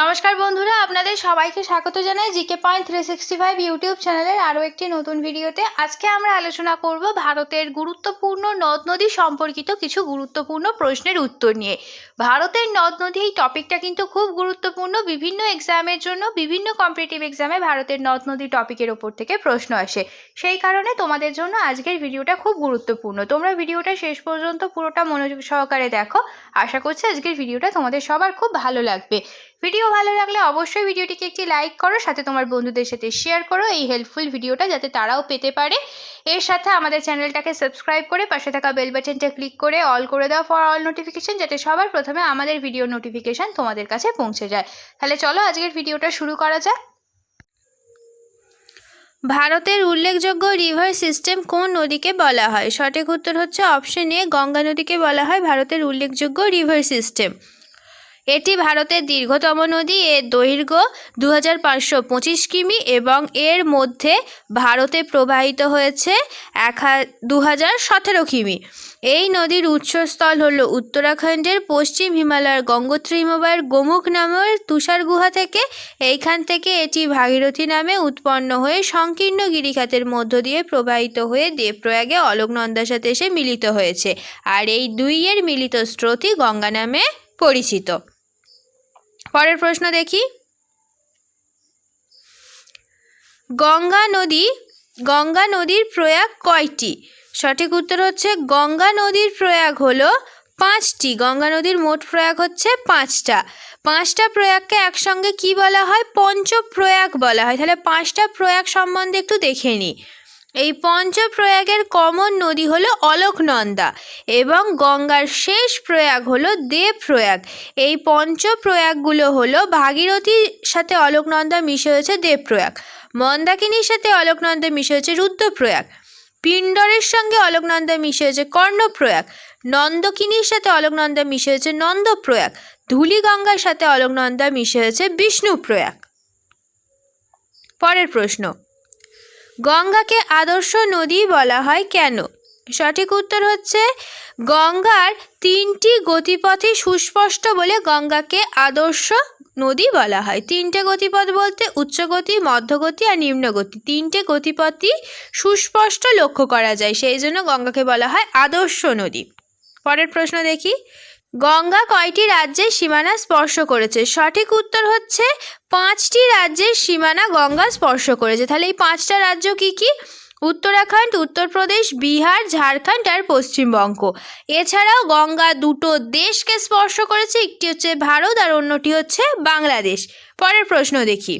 নমস্কার বন্ধুরা, আপনাদের সবাইকে স্বাগত জানাই GK point three sixty five YouTube চ্যানেলের আরও একটি নতুন ভিডিওতে। আজকে আমরা আলোচনা করব ভারতের গুরুত্বপূর্ণ নদ নদী সম্পর্কিত কিছু গুরুত্বপূর্ণ প্রশ্নের উত্তর নিয়ে। ভারতের নদ নদী এই টপিকটা কিন্তু খুব গুরুত্বপূর্ণ। বিভিন্ন এক্সামের জন্য, বিভিন্ন কম্পিটিটিভ এক্সামে ভারতের নদ নদী টপিকের ওপর থেকে প্রশ্ন আসে। সেই কারণে তোমাদের জন্য আজকের ভিডিওটা খুব গুরুত্বপূর্ণ। তোমরা ভিডিওটা শেষ পর্যন্ত পুরোটা মনোযোগ সহকারে দেখো। আশা করছি আজকের ভিডিওটা তোমাদের সবার খুব ভালো লাগবে। ভিডিও ভালো লাগলে অবশ্যই ভিডিওটিকে একটি লাইক করো, সাথে তোমার বন্ধুদের সাথে শেয়ার করো। এই হেল্পফুল ভিডিওটা যাতে তারাও পেতে পারে। এর সাথে আমাদের চ্যানেলটাকে সাবস্ক্রাইব করে পাশে থাকা বেল বাটনটা ক্লিক করে অল করে দাও ফর অল নোটিফিকেশন যাতে সবার প্রথমে আমাদের ভিডিও নোটিফিকেশন তোমাদের কাছে পৌঁছে যায়। তাহলে চলো আজকের ভিডিওটা শুরু করা যাক। ভারতের উল্লেখযোগ্য রিভার সিস্টেম কোন নদীকে বলা হয়? সঠিক উত্তর হচ্ছে অপশন এ গঙ্গা নদীকে বলা হয় ভারতের উল্লেখযোগ্য রিভার সিস্টেম এটি ভারতের দীর্ঘতম নদী, এর দৈর্ঘ্য দু হাজার পাঁচশো পঁচিশ কিমি এবং এর মধ্যে ভারতে প্রবাহিত হয়েছে এক দু কিমি। এই নদীর উৎসস্থল হল উত্তরাখণ্ডের পশ্চিম হিমালয়ের গঙ্গোত্রী হিমবাহের গোমুখ নামের তুষার গুহা থেকে। এইখান থেকে এটি ভাগীরথী নামে উৎপন্ন হয়ে সংকীর্ণ গিরিখাতের মধ্য দিয়ে প্রবাহিত হয়ে দেবপ্রয়াগে অলোকনন্দার সাথে এসে মিলিত হয়েছে। আর এই দুইয়ের মিলিত স্রোতই গঙ্গা নামে পরিচিত। পরের প্রশ্ন দেখি। গঙ্গা নদী, গঙ্গা নদীর প্রয়াগ কয়টি? সঠিক উত্তর হচ্ছে গঙ্গা নদীর প্রয়াগ হলো পাঁচটি। গঙ্গা নদীর মোট প্রয়াগ হচ্ছে পাঁচটা। পাঁচটা প্রয়াগকে একসঙ্গে কি বলা হয়? পঞ্চপ্রয়াগ বলা হয়। তাহলে পাঁচটা প্রয়াগ সম্বন্ধে একটু দেখে নিই এই পঞ্চপ্রয়াগের কমন নদী হলো অলোকনন্দা এবং গঙ্গার শেষ প্রয়াগ হলো দেবপ্রয়াগ। এই পঞ্চপ্রয়াগগুলো হলো ভাগীরথীর সাথে অলোকনন্দা মিশে হয়েছে দেবপ্রয়াগ, মন্দাকিনীর সাথে অলোকনন্দা মিশে হয়েছে রুদ্রপ্রয়াগ, পিণ্ডরের সঙ্গে অলোকনন্দা মিশে হয়েছে কর্ণপ্রয়াগ, নন্দকিনীর সাথে অলোকনন্দা মিশে হয়েছে নন্দপ্রয়াগ, ধূলিগঙ্গার সাথে অলোকনন্দা মিশে হয়েছে বিষ্ণুপ্রয়াগ। পরের প্রশ্ন গঙ্গাকে আদর্শ নদী বলা হয় কেন? সঠিক উত্তর হচ্ছে, গঙ্গার তিনটি গতিপথই সুস্পষ্ট বলে গঙ্গাকে আদর্শ নদী বলা হয়। তিনটে গতিপথ বলতে উচ্চগতি, মধ্যগতি আর নিম্নগতি। তিনটে গতিপথই সুস্পষ্ট লক্ষ্য করা যায়, সেই জন্য গঙ্গাকে বলা হয় আদর্শ নদী। পরের প্রশ্ন দেখি। গঙ্গা কয়টি রাজ্যের সীমানা স্পর্শ করেছে? সঠিক উত্তর হচ্ছে পাঁচটি রাজ্যের সীমানা গঙ্গা স্পর্শ করেছে। তাহলে এই পাঁচটা রাজ্য কি কি? উত্তরাখণ্ড, উত্তরপ্রদেশ, বিহার, ঝাড়খণ্ড আর পশ্চিমবঙ্গ। এছাড়াও গঙ্গা দুটো দেশকে স্পর্শ করেছে, একটি হচ্ছে ভারত আর অন্যটি হচ্ছে বাংলাদেশ। পরের প্রশ্ন দেখি।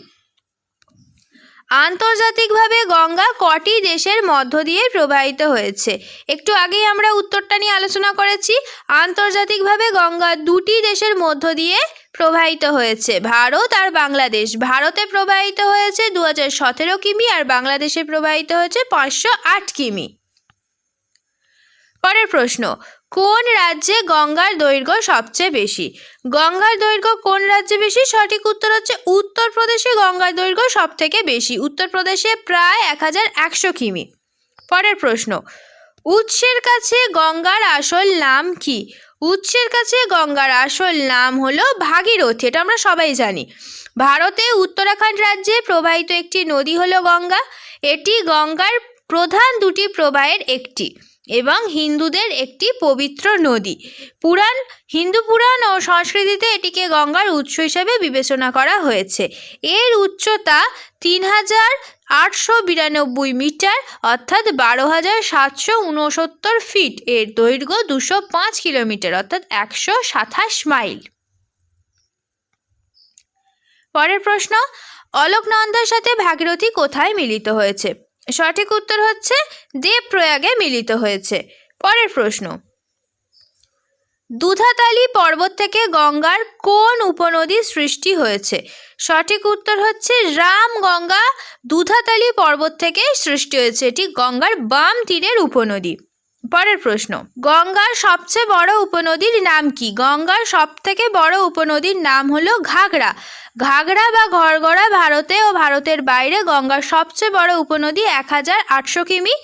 আন্তর্জাতিকভাবে গঙ্গা কটি দেশের মধ্য দিয়ে প্রবাহিত হয়েছে? একটু আগেই আমরা উত্তরটা নিয়ে আলোচনা করেছি। আন্তর্জাতিকভাবে গঙ্গা দুটি দেশের মধ্য দিয়ে প্রবাহিত হয়েছে, ভারত আর বাংলাদেশ। ভারতে প্রবাহিত হয়েছে দু হাজার সতেরো কিমি আর বাংলাদেশে প্রবাহিত হয়েছে পাঁচশো আট কিমি। পরের প্রশ্ন, কোন রাজ্যে গঙ্গার দৈর্ঘ্য সবচেয়ে বেশি? গঙ্গার দৈর্ঘ্য কোন রাজ্যে বেশি? সঠিক উত্তর হচ্ছে উত্তরপ্রদেশে গঙ্গার দৈর্ঘ্য সব থেকে বেশি। উত্তরপ্রদেশে প্রায় এক হাজার একশো কিমি। পরের প্রশ্ন, উৎসের কাছে গঙ্গার আসল নাম কি? উৎসের কাছে গঙ্গার আসল নাম হলো ভাগীরথী, এটা আমরা সবাই জানি। ভারতে উত্তরাখণ্ড রাজ্যে প্রবাহিত একটি নদী হলো গঙ্গা। এটি গঙ্গার প্রধান দুটি প্রবাহের একটি। এবং হিন্দুদের একটি পবিত্র নদী। পুরাণ, হিন্দু পুরাণ ও সংস্কৃতিতে এটিকে গঙ্গার উৎস হিসেবে বিবেচনা করা হয়েছে। এর উচ্চতা তিন হাজার আটশো বিরানব্বই মিটার, অর্থাৎ বারো হাজার সাতশো উনসত্তর ফিট। এর দৈর্ঘ্য দুশো পাঁচ কিলোমিটার, অর্থাৎ একশো সাতাশ মাইল। পরের প্রশ্ন, অলোকনন্দার সাথে ভাগীরথী কোথায় মিলিত হয়েছে? সঠিক উত্তর হচ্ছে দেবপ্রয়াগে মিলিত হয়েছে। পরের প্রশ্ন। দুধাতালি পর্বত থেকে গঙ্গার কোন উপনদী সৃষ্টি হয়েছে? সঠিক উত্তর হচ্ছে রাম গঙ্গা দুধাতালি পর্বত থেকে সৃষ্টি হয়েছে। এটি গঙ্গার বাম তীরের উপনদী। পরের প্রশ্ন, গঙ্গার সবচেয়ে বড় উপনদীর নাম কি? গঙ্গার সব থেকে বড় উপনদীর নাম হলো ঘাগড়া। ঘাগড়া বা ঘরগড়া ভারতে ও ভারতের বাইরে গঙ্গার সবচেয়ে বড় উপনদী এক হাজার আটশো কিমি,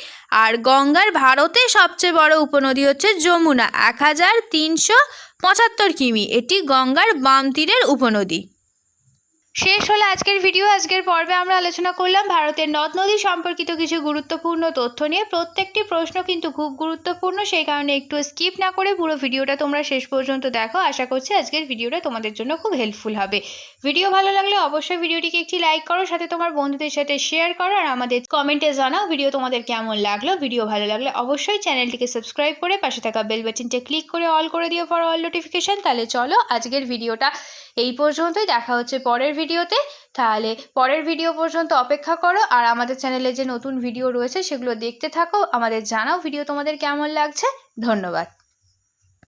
আর গঙ্গার ভারতে সবচেয়ে বড় উপনদী হচ্ছে যমুনা এক হাজার তিনশো পঁচাত্তর কিমি। এটি গঙ্গার বাম তীরের উপনদী। শেষ হলো আজকের ভিডিও আজকের পর্বে আমরা আলোচনা করলাম ভারতের নদ নদী সম্পর্কিত কিছু গুরুত্বপূর্ণ তথ্য নিয়ে। প্রত্যেকটি প্রশ্ন কিন্তু খুব গুরুত্বপূর্ণ, সেই কারণে একটু স্কিপ না করে পুরো ভিডিওটা তোমরা শেষ পর্যন্ত দেখো। আশা করছি আজকের ভিডিওটা তোমাদের জন্য খুব হেল্পফুল হবে। ভিডিও ভালো লাগলে অবশ্যই ভিডিওটিকে একটি লাইক করো, সাথে তোমার বন্ধুদের সাথে শেয়ার করো আর আমাদের কমেন্টে জানাও ভিডিও তোমাদের কেমন লাগল। ভিডিও ভালো লাগলে অবশ্যই চ্যানেলটিকে সাবস্ক্রাইব করে পাশে থাকা বেল বাটনটা ক্লিক করে অল করে দিও ফর অল নোটিফিকেশন তাহলে চলো আজকের ভিডিওটা এই পর্যন্তই, দেখা হচ্ছে পরের ভিডিওতে। তাহলে পরের ভিডিও পর্যন্ত অপেক্ষা করো, আর আমাদের চ্যানেলে যে নতুন ভিডিও রয়েছে সেগুলো দেখতে থাকো। আমাদের জানাও ভিডিও তোমাদের কেমন লাগছে। ধন্যবাদ।